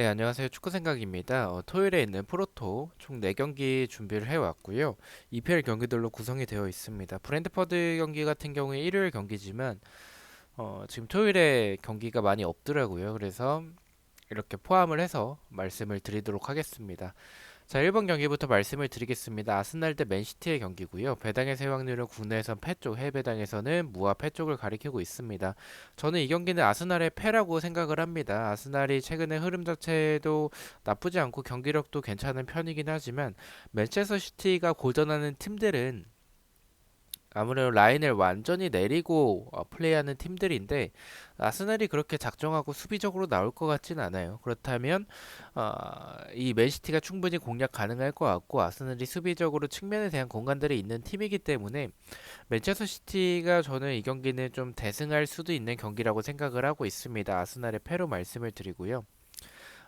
네, 안녕하세요. 축구 생각입니다. 어, 토요일에 있는 프로토 총 4경기 준비를 해왔고요. EPL 경기들로 구성이 되어 있습니다. 브랜드퍼드 경기 같은 경우에 일요일 경기지만 어, 지금 토요일에 경기가 많이 없더라고요. 그래서 이렇게 포함을 해서 말씀을 드리도록 하겠습니다. 자, 1번 경기부터 말씀을 드리겠습니다. 아스날 대 맨시티의 경기고요. 배당의 세 확률은 국내에선 패 쪽, 해외 배당에서는 무와 패 쪽을 가리키고 있습니다. 저는 이 경기는 아스날의 패라고 생각을 합니다. 아스날이 최근에 흐름 자체도 나쁘지 않고 경기력도 괜찮은 편이긴 하지만 맨체스터 시티가 고전하는 팀들은 아무래도 라인을 완전히 내리고 어, 플레이하는 팀들인데 아스날이 그렇게 작정하고 수비적으로 나올 것 같진 않아요. 그렇다면 어, 이 맨시티가 충분히 공략 가능할 것 같고 아스날이 수비적으로 측면에 대한 공간들이 있는 팀이기 때문에 맨체스터 시티가 저는 이 경기는 좀 대승할 수도 있는 경기라고 생각을 하고 있습니다. 아스날의 패로 말씀을 드리고요.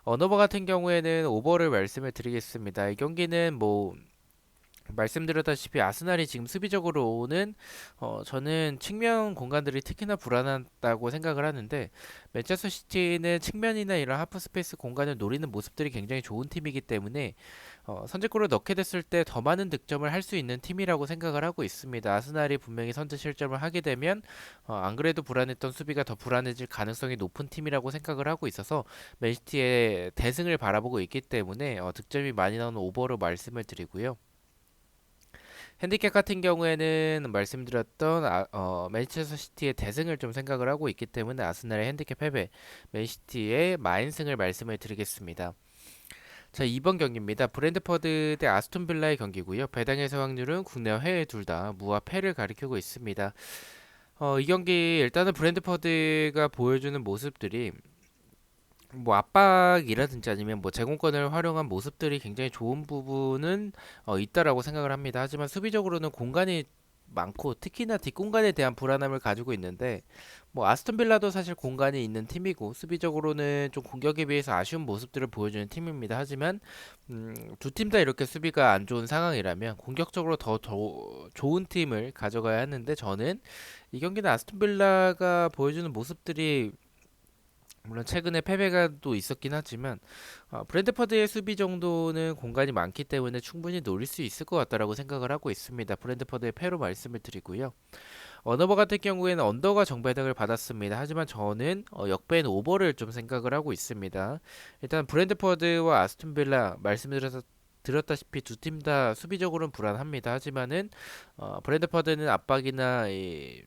언어버 같은 경우에는 오버를 말씀을 드리겠습니다. 이 경기는 뭐 말씀드렸다시피 아스날이 지금 수비적으로는 어, 저는 측면 공간들이 특히나 불안하다고 생각을 하는데 맨체스터 시티는 측면이나 이런 하프 스페이스 공간을 노리는 모습들이 굉장히 좋은 팀이기 때문에 어, 선제골을 넣게 됐을 때 더 많은 득점을 할 수 있는 팀이라고 생각을 하고 있습니다. 아스날이 분명히 선제 실점을 하게 되면 어, 안 그래도 불안했던 수비가 더 불안해질 가능성이 높은 팀이라고 생각을 하고 있어서 맨시티의 대승을 바라보고 있기 때문에 어, 득점이 많이 나오는 오버로 말씀을 드리고요. 핸디캡 같은 경우에는 말씀드렸던 아, 어, 맨체스터 시티의 대승을 좀 생각을 하고 있기 때문에 아스날의 핸디캡 패배, 맨시티의 마인승을 말씀을 드리겠습니다. 자, 2번 경기입니다. 브랜드퍼드 대 아스톤 빌라의 경기고요. 배당에서 확률은 국내와 해외 둘 다 무와 패를 가리키고 있습니다. 어, 이 경기 일단은 브랜드퍼드가 보여주는 모습들이 뭐 압박이라든지 아니면 뭐 제공권을 활용한 모습들이 굉장히 좋은 부분은 어, 있다라고 생각을 합니다. 하지만 수비적으로는 공간이 많고 특히나 뒷공간에 대한 불안함을 가지고 있는데 뭐 아스톤 빌라도 사실 공간이 있는 팀이고 수비적으로는 좀 공격에 비해서 아쉬운 모습들을 보여주는 팀입니다. 하지만 음, 두 팀 다 이렇게 수비가 안 좋은 상황이라면 공격적으로 더, 더 좋은 팀을 가져가야 하는데 저는 이 경기는 아스톤 빌라가 보여주는 모습들이 물론 최근에 패배가 또 있었긴 하지만 어, 브랜드퍼드의 수비 정도는 공간이 많기 때문에 충분히 노릴 수 있을 것 같다라고 생각을 하고 있습니다. 브랜드퍼드의 패로 말씀을 드리고요. 언어버 같은 경우에는 언더가 정배당을 받았습니다. 하지만 저는 어, 역배인 오버를 좀 생각을 하고 있습니다. 일단 브랜드퍼드와 아스톤 빌라 말씀드려서 들었다시피 두 팀 다 수비적으로는 불안합니다. 하지만은 어, 브랜드퍼드는 압박이나 이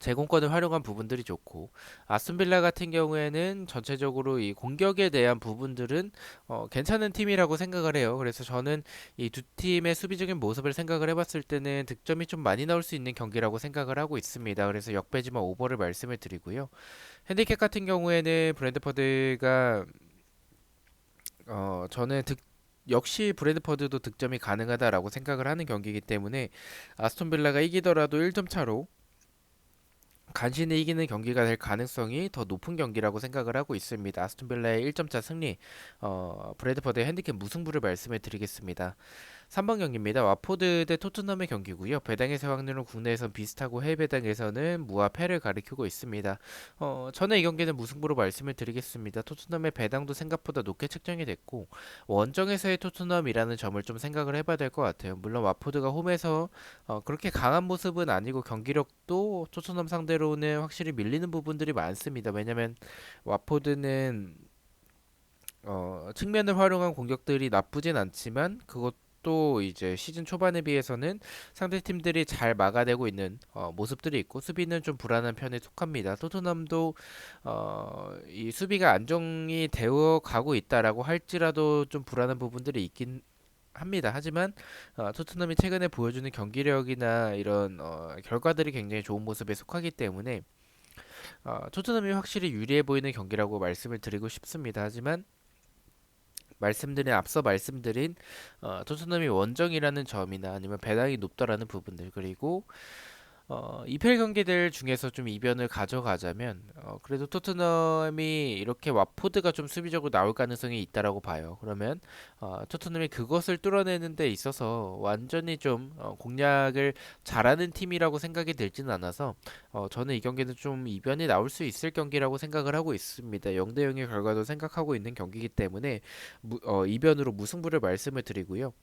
제공권을 활용한 부분들이 좋고 아스톤빌라 같은 경우에는 전체적으로 이 공격에 대한 부분들은 어, 괜찮은 팀이라고 생각을 해요. 그래서 저는 이 두 팀의 수비적인 모습을 생각을 해봤을 때는 득점이 좀 많이 나올 수 있는 경기라고 생각을 하고 있습니다. 그래서 역배지만 오버를 말씀을 드리고요. 핸디캡 같은 경우에는 브랜드퍼드가 어, 저는 득 역시 브랜드퍼드도 득점이 가능하다라고 생각을 하는 경기이기 때문에 아스톤 빌라가 이기더라도 1점 차로 간신히 이기는 경기가 될 가능성이 더 높은 경기라고 생각을 하고 있습니다. 아스톤 빌라의 1점차 승리, 어, 브래드퍼드의 핸디캡 무승부를 말씀해 드리겠습니다. 3번 경기입니다. 와포드 대 토트넘의 경기고요. 배당에서 확률은 국내에선 비슷하고 해외 배당에서는 무와 패를 가리키고 있습니다. 어, 저는 이 경기는 무승부로 말씀을 드리겠습니다. 토트넘의 배당도 생각보다 높게 측정이 됐고 원정에서의 토트넘이라는 점을 좀 생각을 해봐야 될 것 같아요. 물론 와포드가 홈에서 어, 그렇게 강한 모습은 아니고 경기력도 토트넘 상대로는 확실히 밀리는 부분들이 많습니다. 왜냐면 와포드는 어, 측면을 활용한 공격들이 나쁘진 않지만 그것 또 이제 시즌 초반에 비해서는 상대 팀들이 잘 막아내고 있는 어, 모습들이 있고 수비는 좀 불안한 편에 속합니다. 토트넘도 어, 이 수비가 안정이 되어 가고 있다라고 할지라도 좀 불안한 부분들이 있긴 합니다. 하지만 어, 토트넘이 최근에 보여주는 경기력이나 이런 어, 결과들이 굉장히 좋은 모습에 속하기 때문에 어, 토트넘이 확실히 유리해 보이는 경기라고 말씀을 드리고 싶습니다. 하지만 말씀드린 앞서 말씀드린 어, 토트넘이 원정이라는 점이나 아니면 배당이 높다라는 부분들 그리고 어, EPL 경기들 중에서 좀 이변을 가져가자면 어, 그래도 토트넘이 이렇게 와포드가 좀 수비적으로 나올 가능성이 있다라고 봐요. 그러면 어, 토트넘이 그것을 뚫어내는 데 있어서 완전히 좀 어, 공략을 잘하는 팀이라고 생각이 들지는 않아서 어, 저는 이 경기는 좀 이변이 나올 수 있을 경기라고 생각을 하고 있습니다. 0대 0의 결과도 생각하고 있는 경기이기 때문에 무, 어, 이변으로 무승부를 말씀을 드리고요.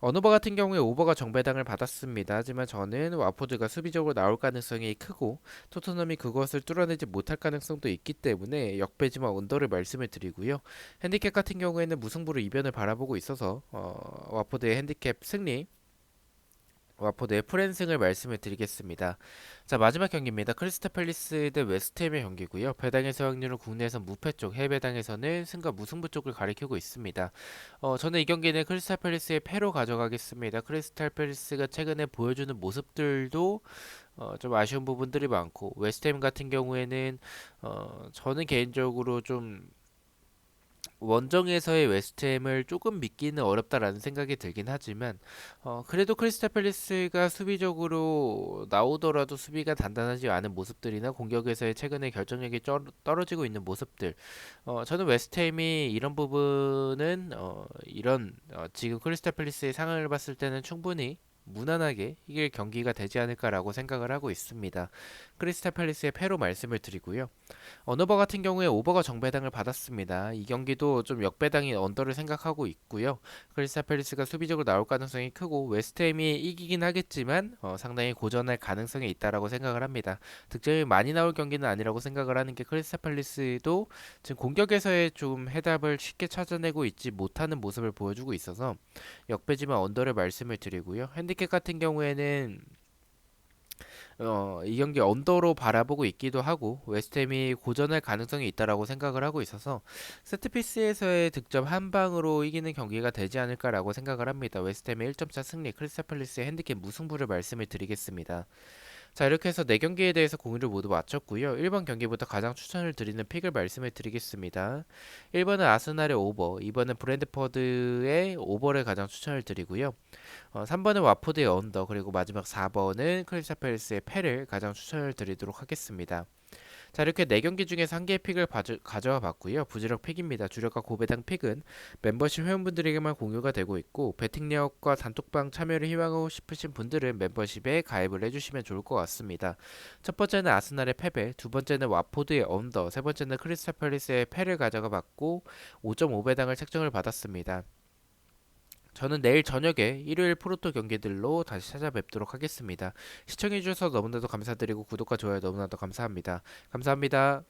어느버 같은 경우에 오버가 정배당을 받았습니다. 하지만 저는 와포드가 수비적으로 나올 가능성이 크고 토트넘이 그것을 뚫어내지 못할 가능성도 있기 때문에 역배지만 언더를 말씀을 드리고요. 핸디캡 같은 경우에는 무승부로 이변을 바라보고 있어서 어, 와포드의 핸디캡 승리 와포드의 프랜승을 말씀을 드리겠습니다. 자 마지막 경기입니다. 크리스탈 팰리스 대 웨스트햄의 경기고요. 배당에서 확률은 국내에서 무패 쪽, 해외 배당에서는 승과 무승부 쪽을 가리키고 있습니다. 어, 저는 이 경기는 크리스탈 팰리스의 패로 가져가겠습니다. 크리스탈 팰리스가 최근에 보여주는 모습들도 어, 좀 아쉬운 부분들이 많고 웨스트햄 같은 경우에는 어, 저는 개인적으로 좀 원정에서의 웨스트햄을 조금 믿기는 어렵다라는 생각이 들긴 하지만 어, 그래도 크리스탈 팰리스가 수비적으로 나오더라도 수비가 단단하지 않은 모습들이나 공격에서의 최근에 결정력이 쩔, 떨어지고 있는 모습들 어, 저는 웨스트햄이 이런 부분은 어, 이런 어, 지금 크리스탈 팰리스의 상황을 봤을 때는 충분히 무난하게 이길 경기가 되지 않을까라고 생각을 하고 있습니다. 크리스탈 팰리스의 패로 말씀을 드리고요. 언어버 같은 경우에 오버가 정배당을 받았습니다. 이 경기도 좀 역배당인 언더를 생각하고 있고요. 크리스탈 팰리스가 수비적으로 나올 가능성이 크고 웨스트햄이 이기긴 하겠지만 어, 상당히 고전할 가능성이 있다라고 생각을 합니다. 득점이 많이 나올 경기는 아니라고 생각을 하는 게 크리스탈 팰리스도 지금 공격에서의 좀 해답을 쉽게 찾아내고 있지 못하는 모습을 보여주고 있어서 역배지만 언더를 말씀을 드리고요. 핸 디캡 같은 경우에는 어, 이 경기 언더로 바라보고 있기도 하고 웨스트햄이 고전할 가능성이 있다라고 생각을 하고 있어서 세트피스에서의 득점 한 방으로 이기는 경기가 되지 않을까라고 생각을 합니다. 웨스트햄의 1점차 승리, 크리스탈 팰리스의 핸디캡 무승부를 말씀을 드리겠습니다. 자 이렇게 해서 네 경기에 대해서 공유를 모두 마쳤고요. 1번 경기부터 가장 추천을 드리는 픽을 말씀을 드리겠습니다. 1번은 아스날의 오버, 2번은 브랜드퍼드의 오버를 가장 추천을 드리고요. 어, 3번은 와포드의 언더, 그리고 마지막 4번은 크리스탈 팰리스의 패를 가장 추천을 드리도록 하겠습니다. 자 이렇게 네 경기 중에서 한 개의 픽을 가져, 가져와 봤고요. 부지력 픽입니다. 주력과 고배당 픽은 멤버십 회원분들에게만 공유가 되고 있고 배팅력과 단톡방 참여를 희망하고 싶으신 분들은 멤버십에 가입을 해주시면 좋을 것 같습니다. 첫 번째는 아스날의 패배, 두 번째는 와포드의 언더, 세 번째는 크리스탈 팰리스의 패를 가져가 봤고 5.5배당을 책정을 받았습니다. 저는 내일 저녁에 일요일 프로토 경기들로 다시 찾아뵙도록 하겠습니다. 시청해주셔서 너무나도 감사드리고 구독과 좋아요 너무나도 감사합니다. 감사합니다.